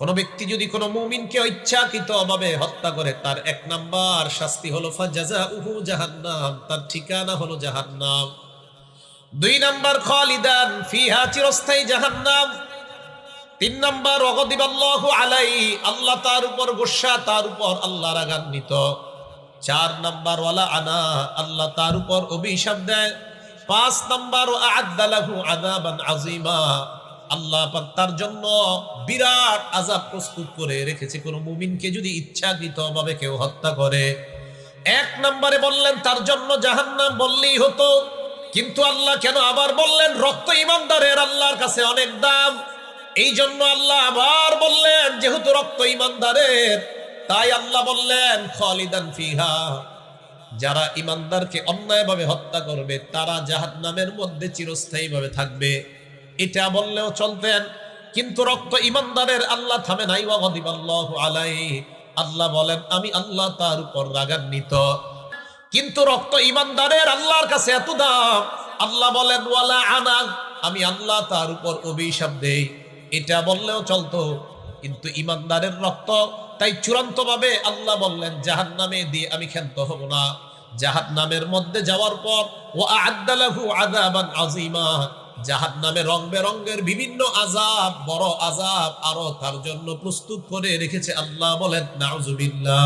কোন ব্যক্তি যদি কোনো মুমিনকে ইচ্ছাকৃত ভাবে হত্যা করে, তার এক নাম্বার শাস্তি হলো ফাজাজা উহু জাহান্নাম, তার ঠিকানা হলো জাহান্নাম। দুই নাম্বার, খালিদান ফিহা চিরস্থায়ী জাহান্নাম। তিন নাম্বার অগদিবাল্লাহু আলাই আল্লাহ তার উপর গোসা, তার উপর আল্লাহ রাগান্বিত চার নাম্বার, ওয়ালা আনা, আল্লাহ তার উপর অভিশাপ দেয়। পাঁচ নাম্বার আদালাহু আযাবান আযীমা। আল্লাহ পাক তার জন্য বিরাট আযাব প্রস্তুত করে রেখেছে। কোন মুমিনকে যদি ইচ্ছাকৃত ভাবে কেউ হত্যা করে, এক নম্বরে বললেন, তার জন্য জাহান্নাম বললেই হতো। কিন্তু আল্লাহ কেন আবার বললেন, রক্ত ইমানদারের আল্লাহর কাছে অনেক দাম। এই জন্য আল্লাহ আবার বললেন, যেহেতু রক্ত ইমানদারের তাই আল্লাহ বললেন, খালিদান ফিহা, যারা ইমানদারকে অন্যায়ভাবে হত্যা করবে, তারা জাহান্নামের মধ্যে চিরস্থায়ীভাবে থাকবে। এটা বললেও চলতেন, কিন্তু রক্ত ইমানদারের আল্লাহ থামে নাই আলাইহি। আল্লাহ বলেন, আমি আল্লাহ তার উপর রাগান্বিত। কিন্তু রক্ত ইমানদারের আল্লাহর কাছে এত দাম, আল্লাহ বলেন, ওয়ালা আনা। আমি আল্লাহ তার উপর অভিশাপ দেই। এটা বললেও চলতো, কিন্তু ইমানদারের রক্ত, তাই চূড়ান্ত ভাবে আল্লাহ বললেন জাহান নামে দিয়ে আমি ক্ষান্ত হব না। জাহান নামের মধ্যে যাওয়ার পর ও আদালাহু আযাবান আজিমা জাহান নামে রং বেরঙ্গের বিভিন্ন আজাব বড় আজাব আরও তার জন্য প্রস্তুত করে রেখেছে আল্লাহ বলেন নাউজুবিল্লাহ